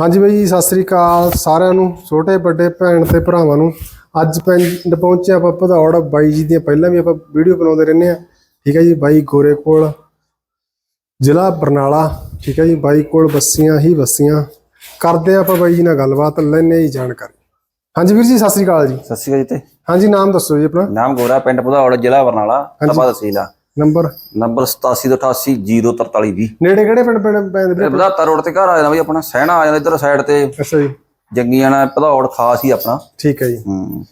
ਹਾਂਜੀ ਬਾਈ ਜੀ, ਸਤਿ ਸ੍ਰੀ ਅਕਾਲ ਸਾਰਿਆਂ ਨੂੰ ਛੋਟੇ ਵੱਡੇ ਭੈਣ ਤੇ ਭਰਾਵਾਂ ਨੂੰ। ਅੱਜ ਪਿੰਡ ਪਹੁੰਚੇ ਆਪਾਂ ਭਦੌੜ ਬਾਈ ਜੀ ਦੀਆਂ ਪਹਿਲਾਂ ਵੀ ਆਪਾਂ ਵੀਡੀਓ ਬਣਾਉਂਦੇ ਰਹਿੰਦੇ ਆ ਠੀਕ ਹੈ ਜੀ ਬਾਈ ਗੋਰੇ ਕੋਲ ਜ਼ਿਲ੍ਹਾ ਬਰਨਾਲਾ। ਠੀਕ ਹੈ ਜੀ ਬਾਈ ਕੋਲ ਬੱਸੀਆਂ ਹੀ ਬੱਸੀਆਂ। ਕਰਦੇ ਆ ਆਪਾਂ ਬਾਈ ਜੀ ਨਾਲ ਗੱਲਬਾਤ ਲੈਣੇ ਜੀ ਜਾਣਕਾਰੀ। ਹਾਂਜੀ ਵੀਰ ਜੀ ਸਤਿ ਸ੍ਰੀ ਅਕਾਲ ਜੀ। ਸਤਿ ਸ਼੍ਰੀ ਅਕਾਲ ਜੀ ਤੇ। ਹਾਂਜੀ ਨਾਮ ਦੱਸੋ ਜੀ ਆਪਣਾ। ਨਾਮ ਗੋਰਾ ਪਿੰਡ ਭਦੌੜ ਜ਼ਿਲ੍ਹਾ ਬਰਨਾਲਾ ਤਪਾ ਤਹਿਸੀਲ ਆ। ਨੰਬਰ? ਨੰਬਰ 8788 ਨੇੜੇ ਕਿਹੜੇ ਪਿੰਡ ਪਿੰਡ? ਪੈਂਦੇ ਬਦਾਤਾ ਰੋਡ ਤੇ ਘਰ ਆ ਜਾਂਦਾ ਬਈ ਆਪਣਾ ਸਹਿਣਾ ਆ ਜਾਂਦਾ ਇੱਧਰ ਸਾਈਡ ਤੇ। ਅੱਛਾ ਜੀ। ਜੰਗੀਆਂ ਨਾਲ ਭਦੌੜ ਖਾਸ ਹੀ ਆਪਣਾ। ਠੀਕ ਹੈ ਜੀ। ਹੂੰ।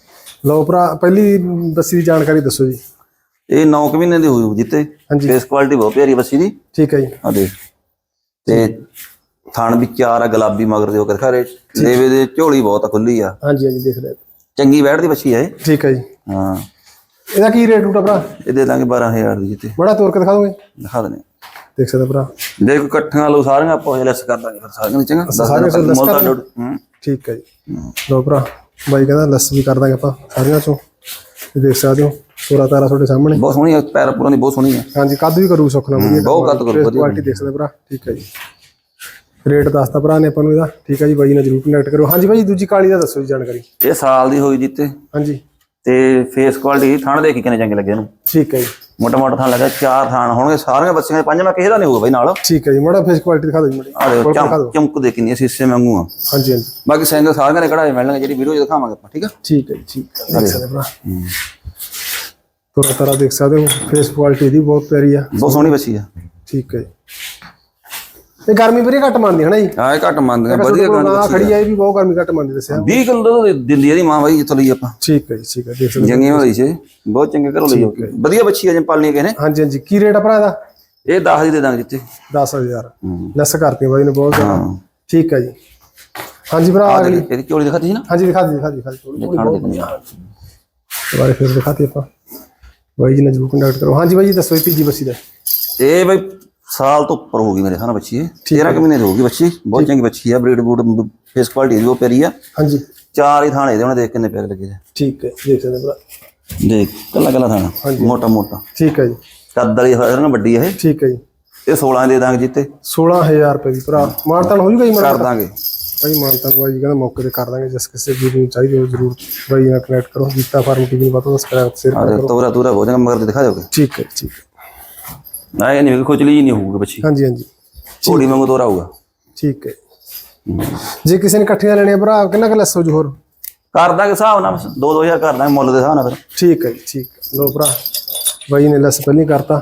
ਲਓ ਭਰਾ ਪਹਿਲੀ ਬੱਸੀ ਦੀ ਜਾਣਕਾਰੀ ਦੱਸੋ ਜੀ। ਇਹ 9 ਕੁ ਮਹੀਨੇ ਦੀ ਹੋਈ ਜਿੱਤੇ। ਫੇਸ ਕੁਆਲਿਟੀ ਬਹੁਤ ਪਿਆਰੀ ਬੱਸੀ ਦੀ। ਠੀਕ ਹੈ ਜੀ। ਆ ਦੇਖ। ਤੇ ਥਣ ਵੀ ਚਾਰ ਆ ਗੁਲਾਬੀ ਮਗਰ ਦੇ ਉਹ ਕਰ ਖਰੇ ਲੇਵੇ ਦੇ ਝੋਲੀ ਬਹੁਤ ਖੁੱਲੀ ਆ। ਹਾਂਜੀ ਹਾਂਜੀ ਦੇਖ ਲਿਆ ਚੰਗੀ ਬੈਠ ਦੀ ਬੱਸੀ ਇਹ। ਠੀਕ ਹੈ ਜੀ। ਹਾਂ। ਇਹਦਾ ਕੀ ਰੇਟ ਰੂਟ ਆ ਭਰਾ? ਇਹ ਦੇ ਦਾਂਗੇ 12000 ਦੀ ਜਿੱਤੇ। ਬੜਾ ਤੋਰ ਕੇ ਦਿਖਾ ਦੋਗੇ? ਦਿਖਾ ਦਨੇ ਦੇਖ ਸਕਦਾ ਭਰਾ। ਦੇਖ ਇਕੱਠੀਆਂ ਲੋ ਸਾਰੀਆਂ ਆਪਾਂ ਲੈਸ ਕਰ ਦਾਂਗੇ ਫਿਰ ਸਾਰੀਆਂ ਦੀ ਚੰਗਾ ਸਾਰੀਆਂ less ਮੁੱਲ ਕਰ ਤਾਂ ਹੂੰ। ਠੀਕ ਹੈ ਜੀ। ਲੋ ਭਰਾ ਬਾਈ ਕਹਿੰਦਾ ਲੈਸ ਵੀ ਕਰ ਦਾਂਗੇ ਆਪਾਂ ਸਾਰੀਆਂ ਚੋਂ। ਇਹ ਦੇਖ ਸਕਦੇ ਹੋ ਤੋਰਾ ਤਾਰਾ ਤੁਹਾਡੇ ਸਾਹਮਣੇ। ਬਹੁਤ ਸੋਹਣੀ ਆ ਪੈਰ ਪੁਰਾਂ ਦੀ ਬਹੁਤ ਸੋਹਣੀ ਆ। ਹਾਂਜੀ ਕੱਦ ਵੀ ਕਰੂ ਸੁਖਣਾ ਵਧੀਆ ਬਹੁਤ ਕੱਦ ਕਰੂ, ਵਧੀਆ ਕੁਆਲਿਟੀ ਦੇਖ ਸਕਦੇ ਭਰਾ। ਠੀਕ ਹੈ ਜੀ। ਰੇਟ ਦੱਸਤਾ ਭਰਾ ਨੇ ਆਪਾਂ ਨੂੰ ਇਹਦਾ। ਠੀਕ ਹੈ ਜੀ ਬਾਈ ਨਾਲ ਜਰੂਰ ਕਨੈਕਟ ਕਰੋ ਹਾਂਜੀ ਬਾਈ ਦੂਜੀ ਕਾਲੀ ਦਾ ਦੱਸੋ ਜੀ ਜਾਣਕਾਰੀ। ਇਹ ਸਾਲ ਦੀ ਹੋਈ ਜਿੱਤੇ। ਹਾਂਜੀ। ਤੇ ਫੇਸ ਕੁਆਲਿਟੀ ਥਣ ਦੇਖੀ ਕਿੰਨੇ ਚੰਗੇ ਲੱਗੇ ਇਹਨੂੰ। ਠੀਕ ਹੈ ਜੀ। ਮੋਟਾ ਮੋਟਾ ਥਣ ਲੱਗਾ ਚਾਰ ਥਣ ਹੋਣਗੇ ਸਾਰੀਆਂ ਬੱਚੀਆਂ ਦੇ ਪੰਜਵਾਂ ਕਿਸੇ ਦਾ ਨਹੀਂ ਹੋਊਗਾ ਬਾਈ ਨਾਲ। ਠੀਕ ਹੈ ਜੀ ਮੜਾ ਫੇਸ ਕੁਆਲਿਟੀ ਦਿਖਾ ਦਿਓ ਜੀ ਮੜੀ। ਆ ਦੇਖੋ ਚਮਕ ਚਮਕ ਦੇ ਕਿੰਨੀ ਸੀਸੇ ਵਾਂਗੂ ਆ। ਹਾਂਜੀ ਹਾਂਜੀ। ਬਾਕੀ ਸਿੰਘ ਸਾਰਿਆਂ ਦੇ ਕਢਾਏ ਮਿਲਣਗੇ ਜਿਹੜੀ ਵੀਡੀਓ ਦਿਖਾਵਾਂਗੇ ਆਪਾਂ ਠੀਕ ਆ? ਠੀਕ ਹੈ ਜੀ ਠੀਕ ਹੈ। ਦੇਖ ਸਕਦੇ ਭਰਾ। ਤੋਰਾ ਤਾਰਾ ਦੇਖ ਸਕਦੇ ਹੋ ਫੇਸ ਕੁਆਲਿਟੀ ਦੀ ਬਹੁਤ ਪਿਆਰੀ ਆ। ਬਹੁਤ ਸੋਹਣੀ ਬੱਚੀ ਆ। ਠੀਕ ਹੈ ਜੀ ਇਹ ਗਰਮੀ ਬੜੀ ਘੱਟ ਮੰਨਦੀ ਹੈ ਨਾ ਜੀ? ਆ ਇਹ ਘੱਟ ਮੰਨਦੀਆਂ ਵਧੀਆ ਗਾਂ ਆ ਖੜੀ ਆ ਇਹ ਵੀ ਬਹੁਤ ਗਰਮੀ ਘੱਟ ਮੰਨਦੀ ਦੱਸਿਆ। 20 ਕਿਲੋ ਦੁੱਧ ਦਿੰਦੀ ਇਹਦੀ ਮਾਂ ਬਾਈ ਜਿੱਥੋਂ ਲਈ ਆਪਾਂ। ਠੀਕ ਹੈ ਜੀ ਠੀਕ ਹੈ ਦੇਖ ਸਕਦੇ ਜੰਗੀਆਂ ਵਾਲੀ ਚ ਬਹੁਤ ਚੰਗੇ ਘਰੋਂ ਲਈ ਵਧੀਆ ਬੱਚੀ ਆ ਜੇ ਪਾਲਣੀ ਕਿਸੇ ਨੇ। ਹਾਂਜੀ ਹਾਂਜੀ। ਕੀ ਰੇਟ ਆ ਭਰਾ ਇਹਦਾ? ਇਹ 10 ਦੀ ਦੇ ਦਾਂਗੇ ਜਿੱਤੇ 10000 ਹੂੰ। ਲੈਸ ਕਰਤੀ ਬਾਈ ਨੇ ਬਹੁਤ ਜ਼ਿਆਦਾ। ਹਾਂ। ਠੀਕ ਹੈ ਜੀ। ਹਾਂਜੀ ਭਰਾ ਅਗਲੀ। ਇਹਦੀ ਝੋਲੀ ਦਿਖਾਤੀ ਸੀ ਨਾ? ਹਾਂਜੀ ਦਿਖਾ ਦੇ ਦਿਖਾ ਦੇ ਦਿਖਾ ਦੇ ਆ। ਦੁਬਾਰੇ ਫਿਰ ਦਿਖਾਤੀ ਆਪਾਂ। ਬਾਈ ਜੀ ਨੇ ਜਰੂਰ ਕੰਟੈਕਟ ਕਰੋ। ਹਾਂਜੀ ਬਾਈ ਜੀ ਦੱਸੋ ਜੀ ਤੀਜੀ ਬੱਸੀ ਦਾ। ਇਹ ਬਈ ਸਾਲ ਤੋਂ ਉੱਪਰ ਹੋ ਗਈ ਮੇਰੇ ਸਾਹਮਣੇ ਬੱਚੀ ਇਹ। 13 ਕੁ ਮਹੀਨੇ ਦੀ ਹੋ ਗਈ ਬੱਚੀ। ਬਹੁਤ ਚੰਗੀ ਬੱਚੀ ਆ ਬਰੀਡ ਬੂਡ ਫੇਸ ਕੁਆਲਿਟੀ ਦੀ ਉਹ ਪਿਆਰੀ ਆ। ਹਾਂਜੀ। ਚਾਰ ਹੀ ਥਾਣੇ ਇਹਦੇ ਉਹਨੇ ਦੇਖ ਕਿੰਨੇ ਪਿਆਰੇ ਲੱਗੇ ਠੀਕ ਹੈ ਦੇਖ ਸਕਦੇ ਭਰਾ। ਦੇਖ ਕੱਲਾ ਕੱਲਾ ਥਾਣਾ ਮੋਟਾ ਮੋਟਾ। ਠੀਕ ਹੈ ਜੀ। ਕੱਦ ਵਾਲੀ ਹੋਇਆ ਨਾ ਵੱਡੀ ਇਹ। ਠੀਕ ਹੈ ਜੀ। ਇਹ 16 ਦੇ ਦਾਂਗੇ ਜਿੱਤੇ। 16000 ਰੁਪਏ ਦੀ ਭਰਾ। ਮਾਨਤਾਨ ਹੋ ਜੂਗਾ ਜੀ ਮਾੜਾ ਕਰ ਦਾਂਗੇ। ਭਾਈ ਮਾਨਤਾਨ ਬਾਈ ਜੀ ਕਹਿੰਦਾ ਮੌਕੇ ਤੇ ਕਰ ਦਾਂਗੇ ਜਿਸ ਕਿਸੇ ਵੀਰ ਨੂੰ ਚਾਹੀਦੇ ਹੋ ਜਰੂਰ ਬਾਈ ਨਾਲ ਕਨੈਕਟ ਕਰੋ। ਜੀਤਾ ਫਾਰਮ ਟੀਵੀ ਨੂੰ ਬਾਤੋਂ ਸਬਸਕ੍ਰਾਈਬ ਸ਼ੇਅਰ ਦੇਖ ਤੋਰਾ ਤੋਰਾ ਹੋ ਜਾਏਗਾ ਮਗਰ ਤੇ ਦਿਖਾ ਦਿਓਗੇ ਠੀਕ ਹੈ ਠੀਕ ਹੈ। ਨਾ ਇਹ ਨਹੀਂ ਖੁਚਲੀ ਜੀ ਨਹੀਂ ਹੋਊਗੀ ਬੱਚੀ ਹਾਂਜੀ ਹਾਂਜੀ। ਘੋੜੀ ਵਾਂਗੂ ਤੋਰਾ ਹੋਊਗਾ। ਠੀਕ ਹੈ। ਜੇ ਕਿਸੇ ਨੇ ਇਕੱਠੀਆਂ ਲੈਣੀਆਂ ਭਰਾ ਕਿੰਨਾ ਕੁ ਲੈਸ ਹੋ ਜੂ ਹੋਰ? ਕਰ ਦਾਂਗੇ ਹਿਸਾਬ ਨਾਲ 2-2000 ਕਰ ਦਾਂਗੇ ਮੁੱਲ ਦੇ ਹਿਸਾਬ ਨਾਲ ਫਿਰ। ਠੀਕ ਹੈ ਜੀ ਠੀਕ ਹੈ। ਲਓ ਭਰਾ ਬਾਈ ਨੇ ਲੈਸ ਪਹਿਲਾਂ ਹੀ ਕਰਤਾ।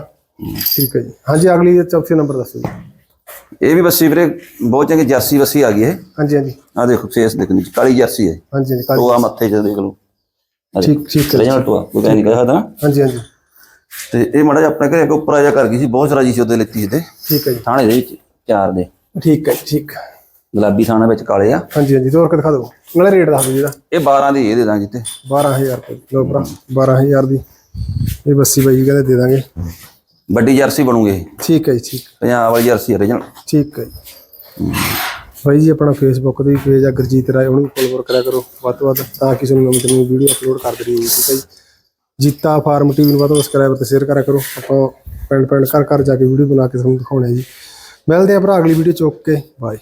ਠੀਕ ਹੈ ਜੀ। ਹਾਂਜੀ ਅਗਲੀ ਚੌਥੇ ਨੰਬਰ ਦੱਸੋ ਜੀ। ਇਹ ਵੀ ਬੱਸੀ ਵੀਰੇ ਬਹੁਤ ਚੰਗੀ ਜਰਸੀ ਬੱਸੀ ਆ ਗਈ ਇਹ। ਹਾਂਜੀ ਹਾਂਜੀ। ਆ ਦੇਖੋ ਫੇਸ ਦੇਖਣੀ ਕਾਲੀ ਜਰਸੀ ਹੈ। ਹਾਂਜੀ ਹਾਂਜੀ ਕਾਲੀ ਟੋਆ ਮੱਥੇ 'ਚ ਦੇਖ ਲਓ। ਠੀਕ ਠੀਕ ਹੈ ਰਜਲ ਟੋਆ ਕੋਈ ਨਹੀਂ ਕਹਿ ਸਕਦਾ ਹਾਂਜੀ ਹਾਂਜੀ। ਤੇ ਇਹ ਮਾੜਾ ਆਪਣੇ ਘਰੇ ਅੱਗੇ ਉੱਪਰ ਆ ਜਾ ਕਰ ਗਈ ਸੀ ਬਹੁਤ ਰਾਜੀ ਸੀ ਉਹਦੇ ਲਿੱਤੀ ਤੇ। ਠੀਕ ਹੈ ਜੀ। ਥਾਣੇ ਦੇ ਵਿੱਚ ਚਾਰ ਦੇ। ਠੀਕ ਹੈ ਠੀਕ ਹੈ। ਗੁਲਾਬੀ ਥਾਣਾ ਵਿੱਚ ਕਾਲੇ ਆ। ਹਾਂਜੀ ਹਾਂਜੀ ਤੋਰ ਕੇ ਦਿਖਾ ਦਿਓ। ਨਾਲੇ ਰੇਟ ਦੱਸ ਦਿਓ ਜਿਹਦਾ ਇਹ 12 ਦੀ ਇਹ ਦੇ ਦਾਂਗੇ ਜਿੱਤੇ 12000 ਰੁਪਏ ਲਓ ਭਰਾ 12000 ਦੀ। ਇਹ ਬੱਸੀ ਬਾਈ ਕਹਿੰਦੇ ਦੇ ਦਾਂਗੇ। ਵੱਡੀ ਜਰਸੀ ਬਣੂਗੀ ਇਹ। ਠੀਕ ਹੈ ਜੀ ਠੀਕ ਪੰਜਾਬ ਵਾਲੀ ਜਰਸੀ original ਠੀਕ ਹੈ ਜੀ। ਬਾਈ ਜੀ ਆਪਣਾ ਫੇਸਬੁੱਕ ਤੇ ਵੀ ਪੇਜ ਆ ਗੁਰਜੀਤ ਰਾਏ ਉਹਨੂੰ ਫੋਲੋ ਕਰਿਆ ਕਰੋ। ਵੱਧ ਤੋਂ ਵੱਧ ਤਾਂ ਕਿ ਤੁਹਾਨੂੰ ਨਵੀਂ ਨਵੀਂ ਵੀਡੀਓ ਅਪਲੋਡ ਕਰਦੇ ਰਹੀਏ ਠੀਕ ਹੈ ਜੀ। ਜੀਤਾ ਫਾਰਮ ਟੀਵੀ ਨੂੰ ਵੱਧ ਤੋਂ ਸਬਸਕ੍ਰਾਈਬ ਤੇ ਸ਼ੇਅਰ ਕਰਿਆ ਕਰੋ। ਆਪਾਂ ਪਿੰਡ ਪਿੰਡ ਘਰ ਘਰ ਜਾ ਕੇ ਵੀਡੀਓ ਬਣਾ ਕੇ ਤੁਹਾਨੂੰ ਦਿਖਾਉਣੇ ਆ ਜੀ। ਮਿਲਦੇ ਆ ਭਰਾ, ਅਗਲੀ ਵੀਡੀਓ ਚੁੱਕ ਕੇ ਬਾਏ